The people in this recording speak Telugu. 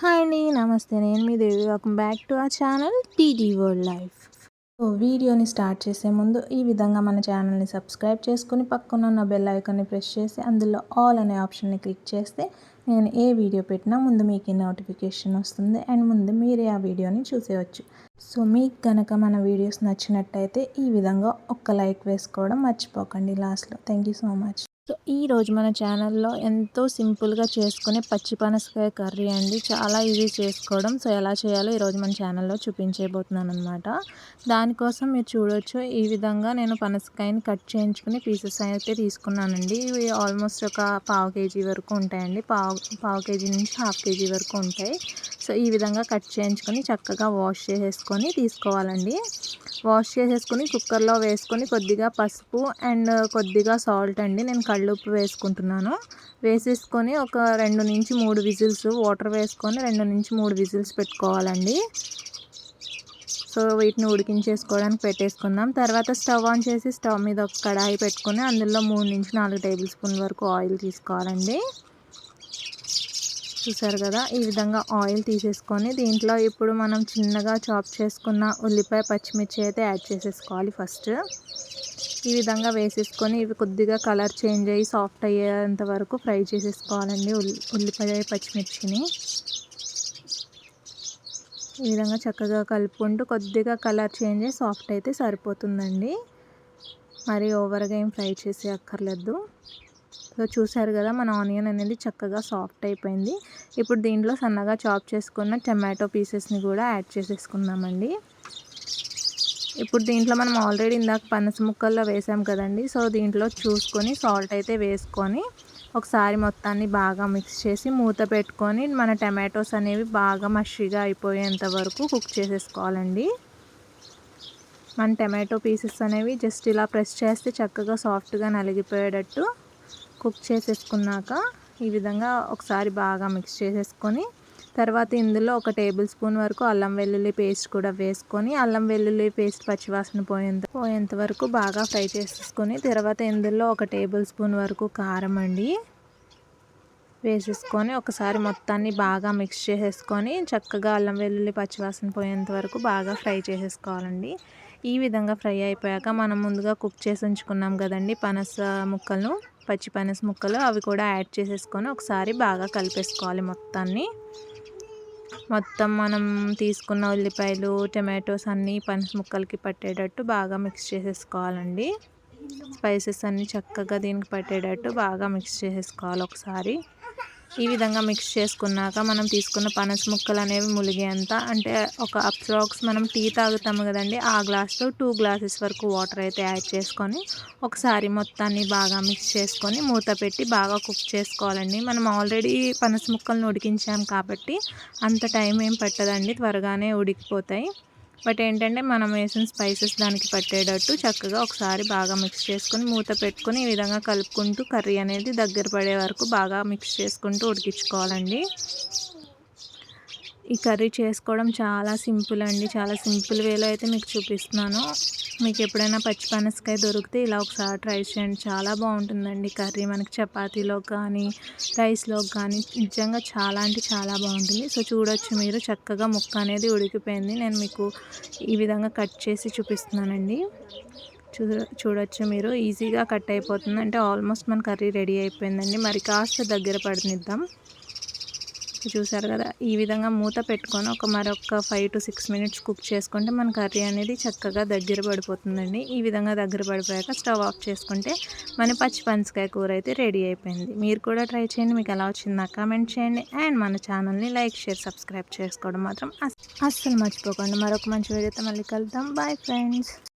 హాయ్ అండి నమస్తే నేను మీ Devi. Welcome back to ah channel TD world life so వీడియోని స్టార్ట్ చేసే ముందు ఈ విధంగా మన ఛానల్ని సబ్స్క్రైబ్ చేసుకుని పక్కన ఉన్న బెల్ ఐకాన్ని ప్రెస్ చేసి అందులో ఆల్ అనే ఆప్షన్ని క్లిక్ చేస్తే నేను ఏ వీడియో పెట్టినా ముందు మీకు నోటిఫికేషన్ వస్తుంది అండ్ ముందు మీరే ఆ వీడియోని చూసేయచ్చు. సో మీకు కనుక మన వీడియోస్ నచ్చినట్టయితే ఈ విధంగా ఒక్క లైక్ వేసుకోవడం మర్చిపోకండి లాస్ట్లో థ్యాంక్ యూ సో మచ్ ఈరోజు మన ఛానల్లో ఎంతో సింపుల్గా చేసుకునే పచ్చి పనసకాయ కర్రీ అండి. చాలా ఈజీ చేసుకోవడం. సో ఎలా చేయాలో ఈరోజు మన ఛానల్లో చూపించబోతున్నాను అనమాట దానికోసం మీరు చూడొచ్చు. ఈ విధంగా నేను పనసకాయని కట్ చేయించుకుని పీసెస్ అయితే తీసుకున్నానండి. ఇవి ఆల్మోస్ట్ ఒక పావు కేజీ వరకు ఉంటాయండి. పావు పావు కేజీ నుంచి హాఫ్ కేజీ వరకు ఉంటాయి. సో ఈ విధంగా కట్ చేయించుకొని చక్కగా వాష్ చేసేసుకొని తీసుకోవాలండి. వాష్ చేసేసుకొని కుక్కర్లో వేసుకొని కొద్దిగా పసుపు అండ్ కొద్దిగా సాల్ట్ అండి. నేను కళ్ళుప్పు వేసుకుంటున్నాను. వేసేసుకొని ఒక రెండు నుంచి మూడు విజిల్స్ వాటర్ వేసుకొని రెండు నుంచి మూడు విజిల్స్ పెట్టుకోవాలండి. సో వీటిని ఉడికించేసుకోవడానికి పెట్టేసుకుందాం. తర్వాత స్టవ్ ఆన్ చేసి స్టవ్ మీద ఒక కడాయి పెట్టుకొని అందులో మూడు నుంచి నాలుగు టేబుల్ స్పూన్ వరకు ఆయిల్ తీసుకోవాలండి. చూసారు కదా? ఈ విధంగా ఆయిల్ తీసేసుకొని దీంట్లో ఇప్పుడు మనం చిన్నగా చాప్ చేసుకున్న ఉల్లిపాయ పచ్చిమిర్చి అయితే యాడ్ చేసేసుకోవాలి ఫస్ట్. ఈ విధంగా వేసేసుకొని ఇవి కొద్దిగా కలర్ చేంజ్ అయ్యి సాఫ్ట్ అయ్యేంత వరకు ఫ్రై చేసేసుకోవాలండి ఉల్లిపాయ పచ్చిమిర్చిని. ఈ విధంగా చక్కగా కలుపుకుంటూ కొద్దిగా కలర్ చేంజ్ అయ్యి సాఫ్ట్ అయితే సరిపోతుందండి. మరి ఓవర్గా ఏం ఫ్రై చేసి అక్కర్లేదు. సో చూసారు కదా మన ఆనియన్ అనేది చక్కగా సాఫ్ట్ అయిపోయింది. ఇప్పుడు దీంట్లో సన్నగా చాప్ చేసుకున్న టమాటో పీసెస్ని కూడా యాడ్ చేసేసుకుందామండి. ఇప్పుడు దీంట్లో మనం ఆల్రెడీ ఇందాక పనస ముక్కల్లో వేసాం కదండి సో దీంట్లో చూసుకొని సాల్ట్ అయితే వేసుకొని ఒకసారి మొత్తాన్ని బాగా మిక్స్ చేసి మూత పెట్టుకొని మన టమాటోస్ అనేవి బాగా మషిగా అయిపోయేంత వరకు కుక్ చేసేసుకోవాలండి. మన టమాటో పీసెస్ అనేవి జస్ట్ ఇలా ప్రెస్ చేస్తే చక్కగా సాఫ్ట్గా నలిగిపోయేటట్టు కుక్ చేసేసుకున్నాక ఈ విధంగా ఒకసారి బాగా మిక్స్ చేసేసుకొని తర్వాత ఇందులో ఒక టేబుల్ స్పూన్ వరకు అల్లం వెల్లుల్లి పేస్ట్ కూడా వేసుకొని అల్లం వెల్లుల్లి పేస్ట్ పచ్చివాసన పోయేంత పోయేంత వరకు బాగా ఫ్రై చేసేసుకొని తర్వాత ఇందులో ఒక టేబుల్ స్పూన్ వరకు కారం అండి వేసేసుకొని ఒకసారి మొత్తాన్ని బాగా మిక్స్ చేసేసుకొని చక్కగా అల్లం వెల్లుల్లి పచ్చివాసన పోయేంత వరకు బాగా ఫ్రై చేసేసుకోవాలండి. ఈ విధంగా ఫ్రై అయిపోయాక మనం ముందుగా కుక్ చేసి ఉంచుకున్నాం కదండి పనస ముక్కలను. పచ్చిపనస ముక్కలు అవి కూడా యాడ్ చేసేసుకొని ఒకసారి బాగా కలిపేసుకోవాలి మొత్తాన్ని. మొత్తం మనం తీసుకున్న ఉల్లిపాయలు టమాటోస్ అన్నీ పనస ముక్కలకి పట్టేటట్టు బాగా మిక్స్ చేసేసుకోవాలండి. స్పైసెస్ అన్నీ చక్కగా దీనికి పట్టేటట్టు బాగా మిక్స్ చేసేసుకోవాలి ఒకసారి. ఈ విధంగా మిక్స్ చేసుకున్నాక మనం తీసుకున్న పనస ముక్కలు అనేవి ములిగేంత అంటే ఒక అప్రాక్స్ మనం టీ తాగుతాము కదండి ఆ గ్లాస్లో టూ గ్లాసెస్ వరకు వాటర్ అయితే యాడ్ చేసుకొని ఒకసారి మొత్తాన్ని బాగా మిక్స్ చేసుకొని మూత పెట్టి బాగా కుక్ చేసుకోవాలండి. మనం ఆల్రెడీ పనస ముక్కలను ఉడికించాం కాబట్టి అంత టైం ఏం పట్టదండి త్వరగానే ఉడికిపోతాయి. బట్ ఏంటంటే మనం వేసిన స్పైసెస్ దానికి పట్టేటట్టు చక్కగా ఒకసారి బాగా మిక్స్ చేసుకుని మూత పెట్టుకొని ఈ విధంగా కలుపుకుంటూ కర్రీ అనేది దగ్గర పడే వరకు బాగా మిక్స్ చేసుకుంటూ ఉడికించుకోవాలండి. ఈ కర్రీ చేసుకోవడం చాలా సింపుల్ అండి. చాలా సింపుల్ వేలో అయితే మీకు చూపిస్తున్నాను. మీకు ఎప్పుడైనా పచ్చి పనసకాయ దొరికితే ఇలా ఒకసారి ట్రై చేయండి. చాలా బాగుంటుందండి కర్రీ. మనకి చపాతీలో కానీ రైస్లో కానీ నిజంగా చాలా అంటే చాలా బాగుంటుంది. సో చూడొచ్చు మీరు. చక్కగా ముక్క అనేది ఉడికిపోయింది. నేను మీకు ఈ విధంగా కట్ చేసి చూపిస్తున్నానండి. చూ చూడొచ్చు మీరు. ఈజీగా కట్ అయిపోతుంది. అంటే ఆల్మోస్ట్ మన కర్రీ రెడీ అయిపోయిందండి. మరి కాస్త దగ్గర పడినిద్దాం. చూసారు కదా? ఈ విధంగా మూత పెట్టుకొని ఒక మరొక five to six minutes cook చేసుకుంటే మన కర్రీ అనేది చక్కగా దగ్గర పడిపోతుందండి. ఈ విధంగా దగ్గర పడిపోయాక స్టవ్ ఆఫ్ చేసుకుంటే మన పచ్చి పంచకాయ కూర అయితే రెడీ అయిపోయింది. మీరు కూడా ట్రై చేయండి. మీకు ఎలా వచ్చిందో కామెంట్ చేయండి. అండ్ మన ఛానల్ని లైక్ షేర్ సబ్స్క్రైబ్ చేసుకోవడం మాత్రం అస్సలు మర్చిపోకండి. మరొక మంచి వీడియోతో మళ్ళీ కలుద్దాం. Bye friends